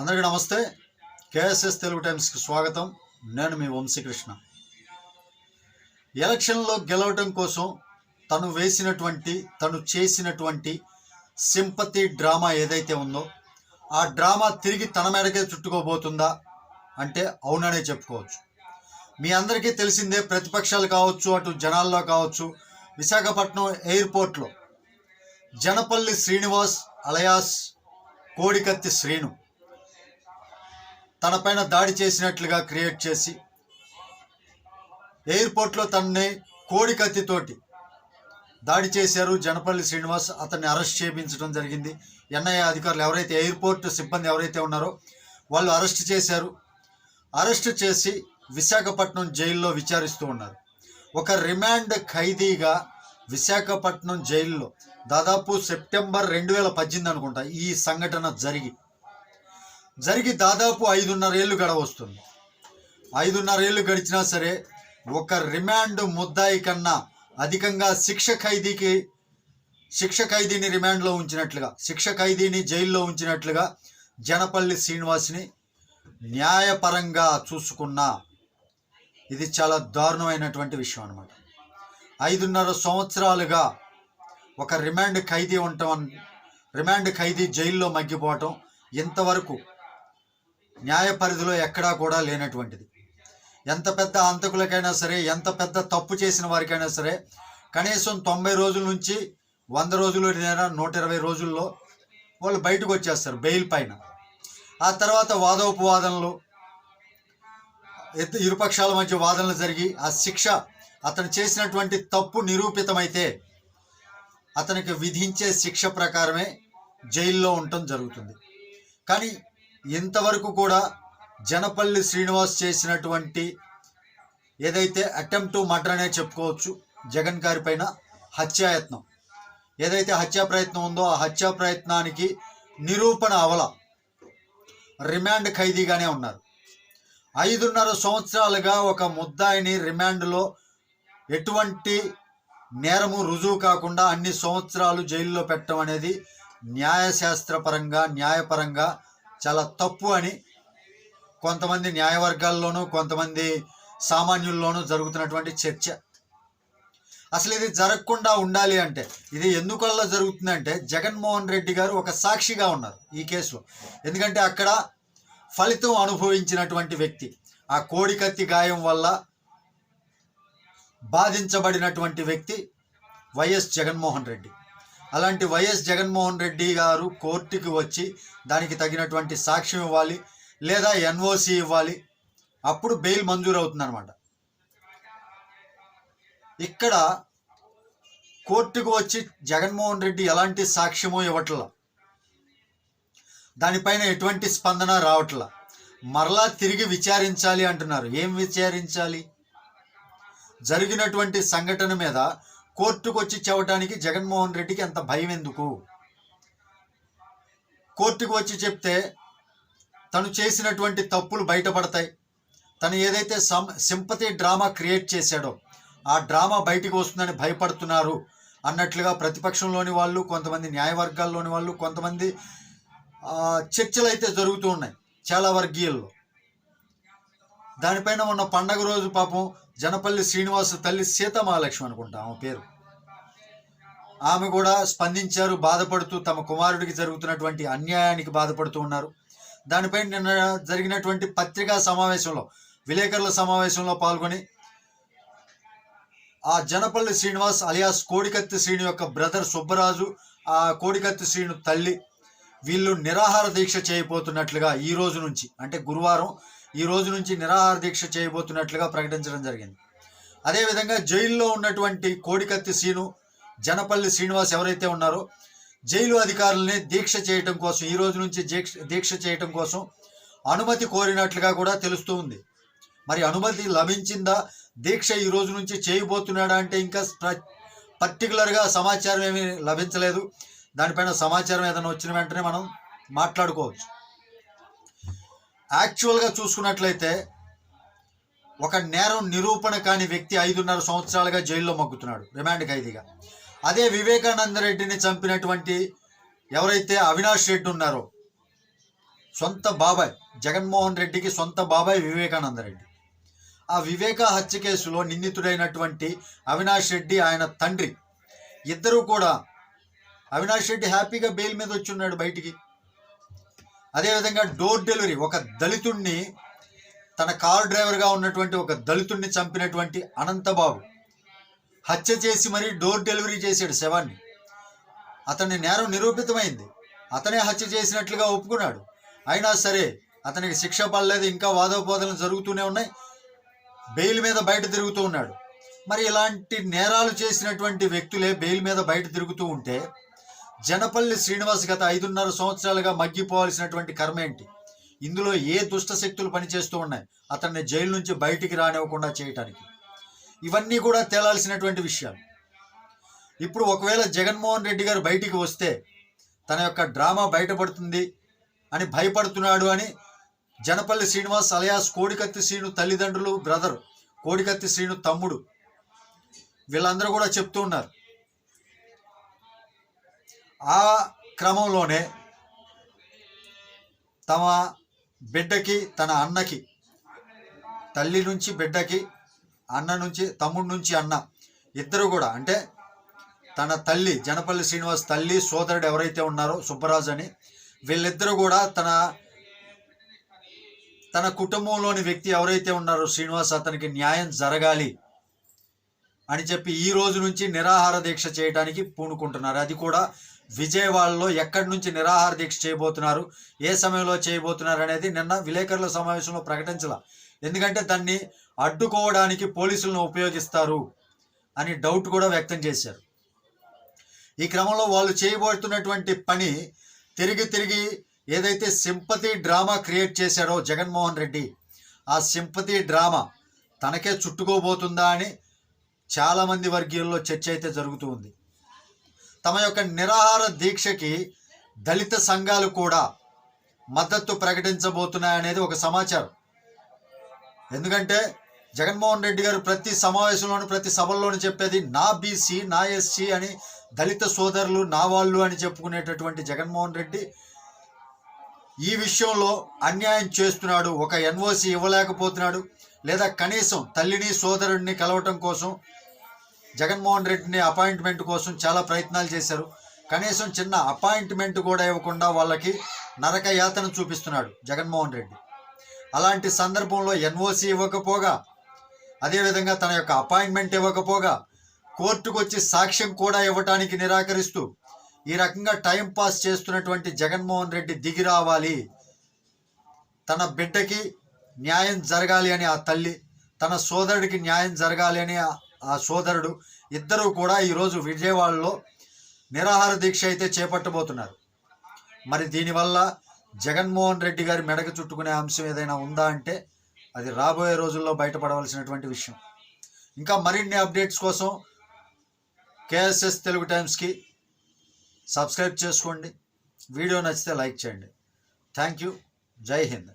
అందరికీ నమస్తే. కేఎస్ఎస్ తెలుగు టైమ్స్కి స్వాగతం. నేను మీ వంశీకృష్ణ. ఎలక్షన్లో గెలవటం కోసం తను వేసినటువంటి తను చేసినటువంటి సింపతి డ్రామా ఏదైతే ఉందో ఆ డ్రామా తిరిగి తన మేడకే చుట్టుకోబోతుందా అంటే అవుననే చెప్పుకోవచ్చు. మీ అందరికీ తెలిసిందే ప్రతిపక్షాలు కావచ్చు అటు జనాల్లో కావచ్చు విశాఖపట్నం ఎయిర్పోర్ట్లో జనపల్లి శ్రీనివాస్ అలయాస్ కోడికత్తి శ్రీను తనపైన దాడి చేసినట్లుగా క్రియేట్ చేసి ఎయిర్పోర్ట్లో తనని కోడికత్తితోటి దాడి చేశారు జనపల్లి శ్రీనివాస్. అతన్ని అరెస్ట్ చేయించడం జరిగింది. ఎన్ఐఏ అధికారులు ఎవరైతే ఎయిర్పోర్ట్ సిబ్బంది ఎవరైతే ఉన్నారో వాళ్ళు అరెస్ట్ చేశారు. అరెస్ట్ చేసి విశాఖపట్నం జైల్లో విచారిస్తూ ఉన్నారు. ఒక రిమాండ్ ఖైదీగా విశాఖపట్నం జైల్లో దాదాపు సెప్టెంబర్ రెండు వేల పద్దెనిమిది అనుకుంటా ఈ సంఘటన జరిగి జరిగి దాదాపు ఐదున్నర ఏళ్ళు గడవస్తుంది. ఐదున్నర ఏళ్ళు గడిచినా సరే ఒక రిమాండ్ ముద్దాయి కన్నా అధికంగా శిక్ష ఖైదీకి శిక్ష ఖైదీని రిమాండ్లో ఉంచినట్లుగా శిక్ష ఖైదీని జైల్లో ఉంచినట్లుగా జనపల్లి శ్రీనివాస్ని న్యాయపరంగా చూసుకున్నా ఇది చాలా దారుణమైనటువంటి విషయం అనమాట ఐదున్నర సంవత్సరాలుగా ఒక రిమాండ్ ఖైదీ ఉండటం రిమాండ్ ఖైదీ జైల్లో మగ్గిపోవటం ఇంతవరకు న్యాయ పరిధిలో ఎక్కడా కూడా లేనటువంటిది. ఎంత పెద్ద అంతకులకైనా సరే ఎంత పెద్ద తప్పు చేసిన వారికైనా సరే కనీసం తొంభై రోజుల నుంచి వంద రోజులు లేదా నూట ఇరవై రోజుల్లో వాళ్ళు బయటకు వచ్చేస్తారు బెయిల్ పైన. ఆ తర్వాత వాదోపవాదనలు ఇరుపక్షాల మధ్య వాదనలు జరిగి ఆ శిక్ష అతను చేసినటువంటి తప్పు నిరూపితమైతే అతనికి విధించే శిక్ష ప్రకారమే జైల్లో ఉండటం జరుగుతుంది. కానీ ఇంతవరకు కూడా జనపల్లి శ్రీనివాస్ చేసినటువంటి ఏదైతే అటెంప్ట్ టు మర్డర్ అనే చెప్పుకోవచ్చు జగన్ గారి పైన హత్యాయత్నం. ఏదైతే హత్యా ప్రయత్నం ఉందో ఆ హత్యా ప్రయత్నానికి నిరూపణ అవల రిమాండ్ ఖైదీగానే ఉన్నారు. ఐదున్నర సంవత్సరాలుగా ఒక ముద్దాయిని రిమాండ్లో ఎటువంటి నేరము రుజువు కాకుండా అన్ని సంవత్సరాలు జైల్లో పెట్టడం అనేది న్యాయశాస్త్రపరంగా న్యాయపరంగా చాలా తప్పు అని కొంతమంది న్యాయవర్గాల్లోనూ కొంతమంది సామాన్యుల్లోనూ జరుగుతున్నటువంటి చర్చ. అసలు ఇది జరగకుండా ఉండాలి అంటే ఇది ఎందువల్ల జరుగుతుందంటే జగన్మోహన్ రెడ్డి గారు ఒక సాక్షిగా ఉన్నారు ఈ కేసులో. ఎందుకంటే అక్కడ ఫలితం అనుభవించినటువంటి వ్యక్తి ఆ కోడికత్తి గాయం వల్ల బాధించబడినటువంటి వ్యక్తి వైఎస్ జగన్మోహన్ రెడ్డి. అలాంటి వైఎస్ జగన్మోహన్ రెడ్డి గారు కోర్టుకి వచ్చి దానికి తగినటువంటి సాక్ష్యం ఇవ్వాలి లేదా ఎన్ఓసి ఇవ్వాలి అప్పుడు బెయిల్ మంజూరు అవుతుందన్నమాట ఇక్కడ కోర్టుకు వచ్చి జగన్మోహన్ రెడ్డి ఎలాంటి సాక్ష్యమో ఇవ్వట్లా. దానిపైన ఎటువంటి స్పందన రావట్లా. మరలా తిరిగి విచారించాలి అంటున్నారు. ఏం విచారించాలి? జరిగినటువంటి సంఘటన మీద కోర్టుకు వచ్చి చెప్పడానికి జగన్మోహన్ రెడ్డికి అంత భయం ఎందుకు? కోర్టుకు వచ్చి చెప్తే తను చేసినటువంటి తప్పులు బయటపడతాయి. తను ఏదైతే సం సింపతి డ్రామా క్రియేట్ చేశాడో ఆ డ్రామా బయటికి వస్తుందని భయపడుతున్నారు అన్నట్లుగా ప్రతిపక్షంలోని వాళ్ళు కొంతమంది న్యాయవర్గాల్లోని వాళ్ళు కొంతమంది చర్చలు అయితే జరుగుతూ ఉన్నాయి చాలా వర్గీయుల్లో. దానిపైన ఉన్న పండగ రోజు పాపం జనపల్లి శ్రీనివాస తల్లి సీతమహాలక్ష్మి అనుకుంటా ఆమె పేరు. ఆమె కూడా స్పందించారు బాధపడుతూ తమ కుమారుడికి జరుగుతున్నటువంటి అన్యాయానికి బాధపడుతూ ఉన్నారు. దానిపై నిన్న జరిగినటువంటి పత్రికా సమావేశంలో విలేకరుల సమావేశంలో పాల్గొని ఆ జనపల్లి శ్రీనివాస్ అలియాస్ కోడికత్తి శ్రీను యొక్క బ్రదర్ సుబ్బరాజు ఆ కోడికత్తి శ్రీను తల్లి వీళ్ళు నిరాహార దీక్ష చేయబోతున్నట్లుగా ఈ రోజు నుంచి అంటే గురువారం ఈ రోజు నుంచి నిరాహార దీక్ష చేయబోతున్నట్లుగా ప్రకటించడం జరిగింది. అదేవిధంగా జైల్లో ఉన్నటువంటి కోడికత్తి శ్రీను జనపల్లి శ్రీనివాస్ ఎవరైతే ఉన్నారో జైలు అధికారులని దీక్ష చేయటం కోసం ఈ రోజు నుంచి దీక్ష దీక్ష చేయటం కోసం అనుమతి కోరినట్లుగా కూడా తెలుస్తూ ఉంది. మరి అనుమతి లభించిందా? దీక్ష ఈ రోజు నుంచి చేయబోతున్నాడా అంటే ఇంకా పర్టికులర్గా సమాచారం ఏమీ లభించలేదు. దానిపైన సమాచారం ఏదైనా వచ్చిన వెంటనే మనం మాట్లాడుకోవచ్చు. యాక్చువల్గా చూసుకున్నట్లయితే ఒక నేరం నిరూపణ కాని వ్యక్తి ఐదున్నర సంవత్సరాలుగా జైల్లో మగ్గుతున్నాడు రిమాండ్ ఖైదీగా. అదే వివేకానంద రెడ్డిని చంపినటువంటి ఎవరైతే అవినాష్ రెడ్డి ఉన్నారో సొంత బాబాయ్ జగన్మోహన్ రెడ్డికి సొంత బాబాయ్ వివేకానంద రెడ్డి. ఆ వివేక హత్య కేసులో నిందితుడైనటువంటి అవినాష్ రెడ్డి ఆయన తండ్రి. ఇద్దరూ కూడా అవినాష్ రెడ్డి హ్యాపీగా బెయిల్ మీద వచ్చి ఉన్నాడు బయటికి. అదేవిధంగా డోర్ డెలివరీ ఒక దళితుణ్ణి తన కారు డ్రైవర్గా ఉన్నటువంటి ఒక దళితుణ్ణి చంపినటువంటి అనంతబాబు హత్య చేసి మరీ డోర్ డెలివరీ చేశాడు శవాన్ని. అతని నేరం నిరూపితమైంది. అతనే హత్య చేసినట్లుగా ఒప్పుకున్నాడు. అయినా సరే అతనికి శిక్ష పడలేదు ఇంకా వాదోపోదలు జరుగుతూనే ఉన్నాయి. బెయిల్ మీద బయట తిరుగుతూ ఉన్నాడు. మరి ఇలాంటి నేరాలు చేసినటువంటి వ్యక్తులే బెయిల్ మీద బయట తిరుగుతూ ఉంటే జనపల్లి శ్రీనివాస్ గత ఐదున్నర సంవత్సరాలుగా మగ్గిపోవాల్సినటువంటి కర్మ ఏంటి? ఇందులో ఏ దుష్ట శక్తులు పనిచేస్తూ ఉన్నాయి? అతన్ని జైలు నుంచి బయటికి రానివ్వకుండా చేయటానికి. ఇవన్నీ కూడా తేలాల్సినటువంటి విషయాలు. ఇప్పుడు ఒకవేళ జగన్మోహన్ రెడ్డి గారు బయటికి వస్తే తన యొక్క డ్రామా బయటపడుతుంది అని భయపడుతున్నాడు అని జనపల్లి శ్రీనివాస్ అలయాస్ కోడికత్తి శ్రీను తల్లిదండ్రులు బ్రదర్ కోడికత్తి శ్రీను తమ్ముడు వీళ్ళందరూ కూడా చెప్తూ ఉన్నారు. ఆ క్రమంలోనే తమ బిడ్డకి తన అన్నకి తల్లి నుంచి బిడ్డకి అన్న నుంచి తమ్ముడు నుంచి అన్న ఇద్దరు కూడా అంటే తన తల్లి జనపల్లి శ్రీనివాస్ తల్లి సోదరుడు ఎవరైతే ఉన్నారో సుబ్బరాజు అని వీళ్ళిద్దరూ కూడా తన తన కుటుంబంలోని వ్యక్తి ఎవరైతే ఉన్నారో శ్రీనివాస్ అతనికి న్యాయం జరగాలి అని చెప్పి ఈ రోజు నుంచి నిరాహార దీక్ష చేయడానికి పూనుకుంటున్నారు. అది కూడా విజయవాడలో ఎక్కడి నుంచి నిరాహార దీక్ష చేయబోతున్నారు ఏ సమయంలో చేయబోతున్నారు అనేది నిన్న విలేకరుల సమావేశంలో ప్రకటించాల. ఎందుకంటే దాన్ని అడ్డుకోవడానికి పోలీసులను ఉపయోగిస్తారు అని డౌట్ కూడా వ్యక్తం చేశారు. ఈ క్రమంలో వాళ్ళు చేయబోతున్నటువంటి పని తిరిగి తిరిగి ఏదైతే సింపతి డ్రామా క్రియేట్ చేశాడో జగన్మోహన్ రెడ్డి ఆ సింపతి డ్రామా తనకే చుట్టుకోబోతుందా అని చాలామంది వర్గీయుల్లో చర్చ అయితే జరుగుతూ ఉంది. తమ యొక్క నిరాహార దీక్షకి దళిత సంఘాలు కూడా మద్దతు ప్రకటించబోతున్నాయనేది ఒక సమాచారం. ఎందుకంటే జగన్మోహన్ రెడ్డి గారు ప్రతి సమావేశంలోనూ ప్రతి సభల్లోనూ చెప్పేది నా బీసీ నా ఎస్సీ అని దళిత సోదరులు నా వాళ్ళు అని చెప్పుకునేటటువంటి జగన్మోహన్ రెడ్డి ఈ విషయంలో అన్యాయం చేస్తున్నాడు. ఒక ఎన్ఓసి ఇవ్వలేకపోతున్నాడు. లేదా కనీసం తల్లిని సోదరుడిని కలవటం కోసం జగన్మోహన్ రెడ్డిని అపాయింట్మెంట్ కోసం చాలా ప్రయత్నాలు చేశారు. కనీసం చిన్న అపాయింట్మెంట్ కూడా ఇవ్వకుండా వాళ్ళకి నరక యాతన చూపిస్తున్నాడు జగన్మోహన్ రెడ్డి. అలాంటి సందర్భంలో ఎన్ఓసి ఇవ్వకపోగా అదేవిధంగా తన యొక్క అపాయింట్మెంట్ ఇవ్వకపోగా కోర్టుకు వచ్చి సాక్ష్యం కూడా ఇవ్వటానికి నిరాకరిస్తూ ఈ రకంగా టైం పాస్ చేస్తున్నటువంటి జగన్మోహన్ రెడ్డి దిగి రావాలి. తన బిడ్డకి న్యాయం జరగాలి అని ఆ తల్లి తన సోదరుడికి న్యాయం జరగాలి అని ఆ సోదరుడు ఇద్దరూ కూడా ఈరోజు విజయవాడలో నిరాహార దీక్ష అయితే చేపట్టబోతున్నారు. మరి దీనివల్ల జగన్మోహన్ రెడ్డి గారి మెడకు చుట్టుకునే అంశం ఏదైనా ఉందా అంటే అది రాబోయే రోజుల్లో బయటపడవలసినటువంటి విషయం. ఇంకా మరిన్ని అప్డేట్స్ కోసం కేఎస్ఎస్ తెలుగు టైమ్స్కి సబ్స్క్రైబ్ చేసుకోండి. వీడియో నచ్చితే లైక్ చేయండి. Thank you. జై హింద్.